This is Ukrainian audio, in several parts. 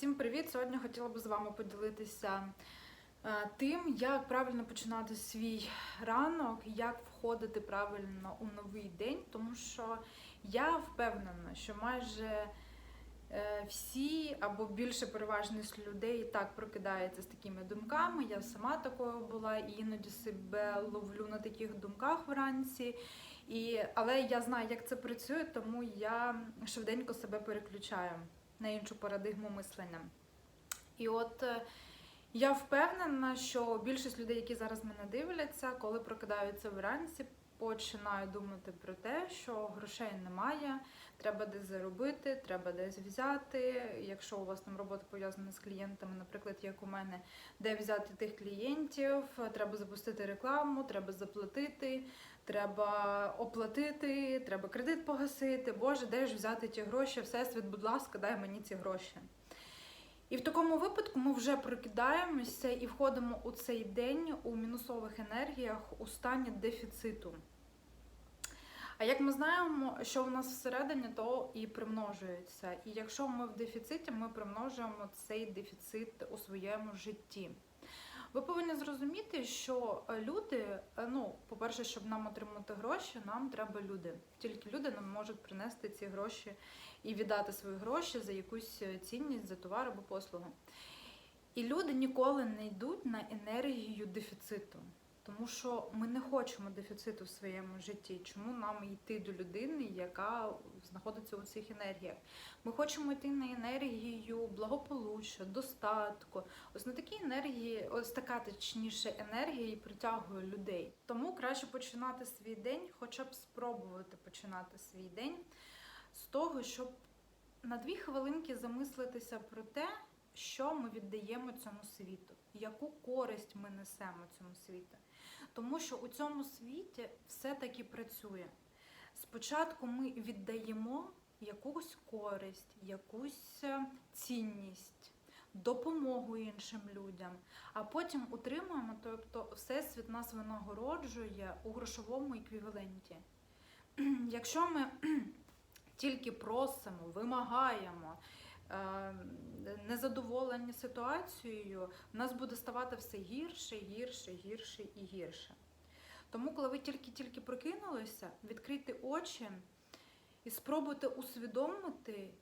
Всім привіт! Сьогодні хотіла б з вами поділитися е, тим, як правильно починати свій ранок, як входити правильно у новий день, тому що я впевнена, що майже е, всі або більше переважність людей так прокидається з такими думками. Я сама такою була і іноді себе ловлю на таких думках вранці. І, але я знаю, як це працює, тому я швиденько себе переключаю на іншу парадигму мислення. І от е, я впевнена, що більшість людей, які зараз мене дивляться, коли прокидаються вранці, починають думати про те, що грошей немає, треба десь заробити, треба десь взяти. Якщо у вас там робота пов'язана з клієнтами, наприклад, як у мене, де взяти тих клієнтів, треба запустити рекламу, треба заплатити, треба оплатити, треба кредит погасити. Боже, де ж взяти ті гроші? Всесвіт, будь ласка, дай мені ці гроші. І в такому випадку ми вже прокидаємося і входимо у цей день у мінусових енергіях у стані дефіциту. А як ми знаємо, що у нас всередині, то і примножується. І якщо ми в дефіциті, ми примножуємо цей дефіцит у своєму житті. Ви повинні зрозуміти, що люди, е, ну, по-перше, щоб нам отримати гроші, нам треба люди. Тільки люди нам можуть принести ці гроші і віддати свої гроші за якусь цінність, за товар або послугу. І люди ніколи не йдуть на енергію дефіциту. Тому що ми не хочемо дефіциту в своєму житті. Чому нам йти до людини, яка знаходиться у цих енергіях? Ми хочемо йти на енергію благополуччя, достатку. Ось на такі енергії, ось така точніше енергія і притягує людей. Тому краще починати свій день, хоча б спробувати починати свій день з того, щоб на дві хвилинки замислитися про те, що ми віддаємо цьому світу, яку користь ми несемо цьому світу. Тому що у цьому світі все таки працює. Спочатку ми віддаємо якусь користь, якусь е, цінність, допомогу іншим людям, а потім утримуємо, тобто Всесвіт нас винагороджує у грошовому еквіваленті. Якщо ми тільки просимо, вимагаємо, е, незадоволені ситуацією, у нас буде ставати все гірше, гірше, гірше і гірше. Тому, коли ви тільки-тільки прокинулися, відкрийте очі і спробуйте усвідомити,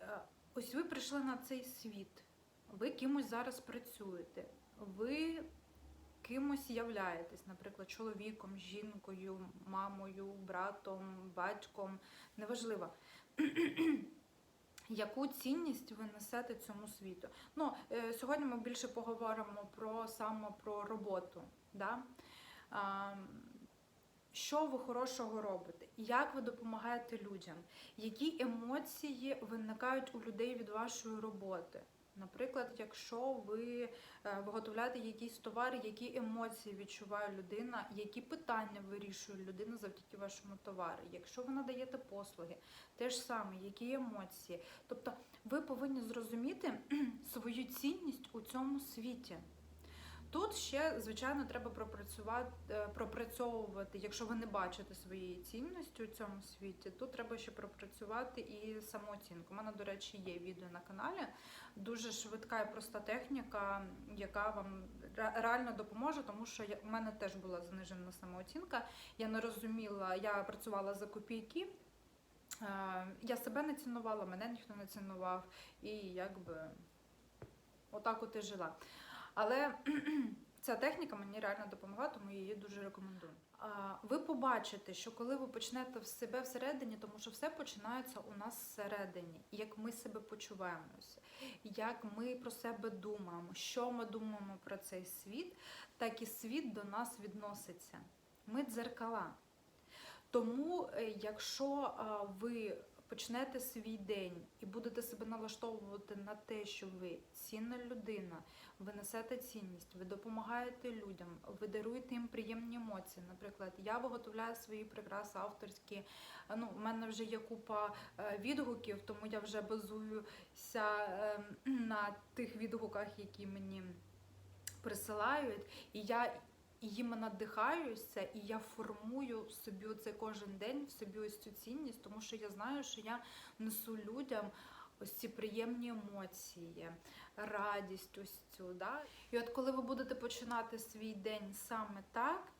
е, ось ви прийшли на цей світ, ви кимось зараз працюєте, ви кимось являєтесь, наприклад, чоловіком, жінкою, мамою, братом, батьком, неважливо. Яку цінність ви несете цьому світу? Ну, е, Сьогодні ми більше поговоримо про саме про роботу. Да? Що ви хорошого робите? Як ви допомагаєте людям? Які емоції виникають у людей від вашої роботи? Наприклад, якщо ви е, виготовляєте якісь товари, які емоції відчуває людина, які питання вирішує людина завдяки вашому товару. Якщо ви надаєте послуги, те ж саме, які емоції. Тобто ви повинні зрозуміти свою цінність у цьому світі. Тут ще, звичайно, треба пропрацювати, е, пропрацьовувати, якщо ви не бачите своєї цінності у цьому світі, тут треба ще пропрацювати і самооцінку. У мене, до речі, є відео на каналі, дуже швидка і проста техніка, яка вам реально допоможе, тому що у мене теж була занижена самооцінка. Я не розуміла, я працювала за копійки. Е, я себе не цінувала, мене ніхто не цінував, і якби отак от і жила. Але ця техніка мені реально допомогла, тому я її дуже рекомендую. Ви побачите, що коли ви почнете в себе всередині, тому що все починається у нас всередині, як ми себе почуваємося, як ми про себе думаємо, що ми думаємо про цей світ, так і світ до нас відноситься. Ми дзеркала. Тому, е, якщо ви почнете свій день і будете себе налаштовувати на те, що ви цінна людина, ви несете цінність, ви допомагаєте людям, ви даруєте їм приємні емоції. Наприклад, я виготовляю свої прикраси авторські. Ну, У мене вже є купа е, відгуків, тому я вже базуюся ем, на тих відгуках, які мені присилають. І я їм надихаюся, і я формую собі це кожен день, в собі ось цю цінність, тому що я знаю, що я несу людям ось ці приємні емоції, радість, ось цю. Да? І от коли ви будете починати свій день саме так,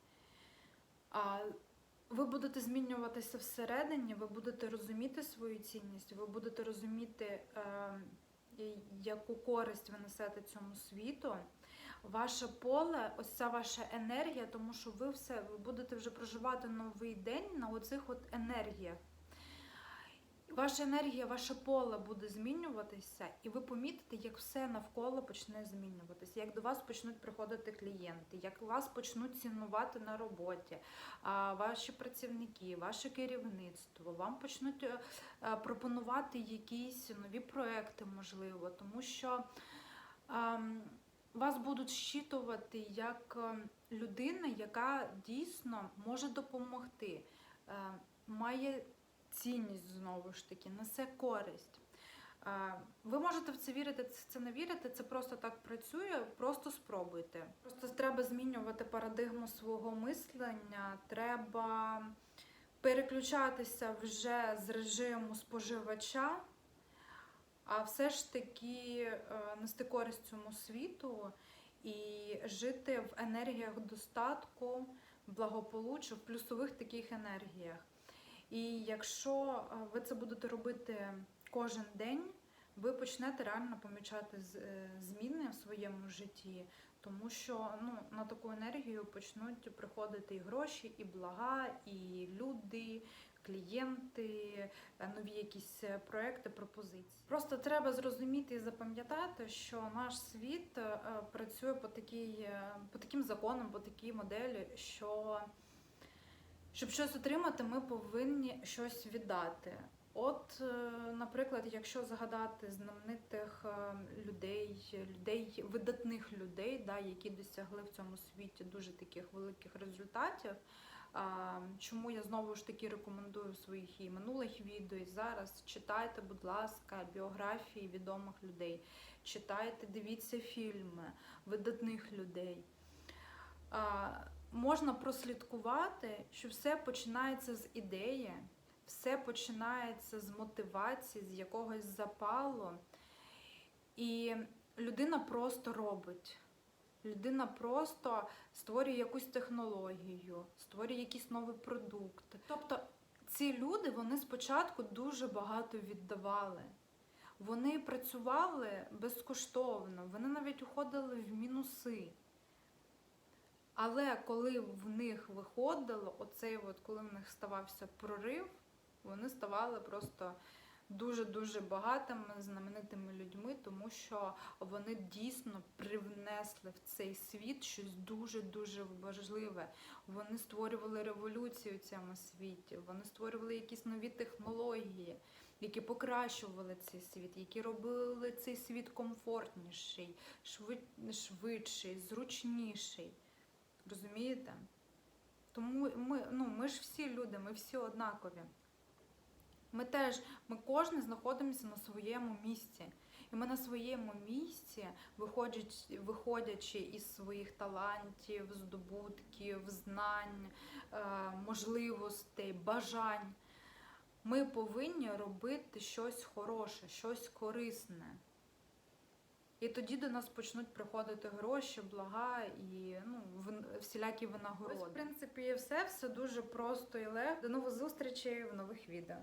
а, ви будете змінюватися всередині, ви будете розуміти свою цінність, ви будете розуміти, е, яку користь ви несете цьому світу. Ваше поле, ось ця ваша енергія, тому що ви все ви будете вже проживати новий день на оцих от енергіях. Ваша енергія, ваше поле буде змінюватися, і ви помітите, як все навколо почне змінюватися, як до вас почнуть приходити клієнти, як вас почнуть цінувати на роботі, ваші працівники, ваше керівництво, вам почнуть е, е, пропонувати якісь нові проекти, можливо, тому що ем, вас будуть щитувати як е, людина, яка дійсно може допомогти, е, має цінність знову ж таки, несе користь. Е, Ви можете в це вірити, це не вірити, це просто так працює, просто спробуйте. Просто треба змінювати парадигму свого мислення, треба переключатися вже з режиму споживача, а все ж таки е, нести користь цьому світу і жити в енергіях достатку, благополуччя, в плюсових таких енергіях. І якщо е, ви це будете робити кожен день, ви почнете реально помічати е, зміни в своєму житті, тому що ну, на таку енергію почнуть приходити і гроші, і блага, і люди, клієнти, е, нові якісь е, проекти, пропозиції. Просто треба зрозуміти і запам'ятати, що наш світ е, працює по такій, по таким законам, по такій моделі, що щоб щось отримати, ми повинні щось віддати. От, наприклад, якщо згадати знаменитих людей, людей, видатних людей, да, які досягли в цьому світі дуже таких великих результатів. Чому я знову ж таки рекомендую своїх і минулих відео, і зараз читайте, будь ласка, біографії відомих людей, читайте, дивіться фільми видатних людей. Можна прослідкувати, що все починається з ідеї, все починається з мотивації, з якогось запалу. І людина просто робить. Людина просто створює якусь технологію, створює якийсь новий продукт. Тобто ці люди вони спочатку дуже багато віддавали. Вони працювали безкоштовно, вони навіть уходили в мінуси. Але коли в них виходило, оцей от, коли в них ставався прорив, вони ставали просто дуже-дуже багатими, знаменитими людьми, тому що вони дійсно привнесли в цей світ щось дуже-дуже важливе. Вони створювали революцію в цьому світі, вони створювали якісь нові технології, які покращували цей світ, які робили цей світ комфортніший, швид- швидший, зручніший. Розумієте? Тому ми, ну, ми ж всі люди, ми всі однакові. Ми теж, ми кожен знаходимося на своєму місці. І ми на своєму місці, виходячи, виходячи із своїх талантів, здобутків, знань, е, можливостей, бажань, ми повинні робити щось хороше, щось корисне. І тоді до нас почнуть приходити гроші, блага і ну, всілякі винагороди. Ось, в принципі, все. Все дуже просто і легко. До нових зустрічей в нових відео.